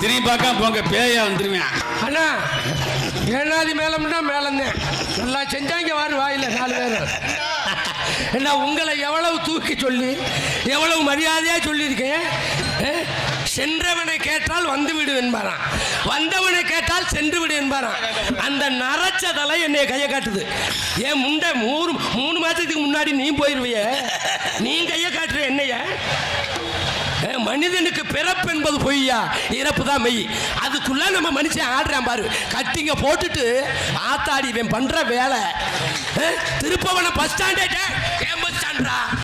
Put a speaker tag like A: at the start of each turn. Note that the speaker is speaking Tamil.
A: போங்க பேயா வந்துருவேன்.
B: அண்ணா ஏழாவது மேலம்னா மேலந்தேன் நல்லா செஞ்சாங்க வாரு வாயில நாலு பேர். என்ன உங்களை எவ்வளவு தூக்கி சொல்லி எவ்வளவு மரியாதையா சொல்லியிருக்கேன்? சென்றவனை கேட்டால் வந்து விடு என்பாரான் வந்தவனை கேட்டால் சென்று விடு என்பாரான் அந்த நரைச்ச தலை கையை காட்டுது. ஏன் முண்டை மூணு மூணு மாதத்துக்கு முன்னாடி நீ போயிருவிய? நீ கையை காட்டுற என்னைய? மனிதனுக்கு பிறப்பு என்பது பொய்யா? இறப்பு தான் மெய். அதுக்குள்ள நம்ம மனுஷன் ஆடுறான் பாரு. கட்டிங்க போட்டுட்டு ஆத்தாடி இவன் பண்ற வேலை. திருப்பவன பஸ் ஸ்டாண்டே ஏன் ஸ்டாண்டா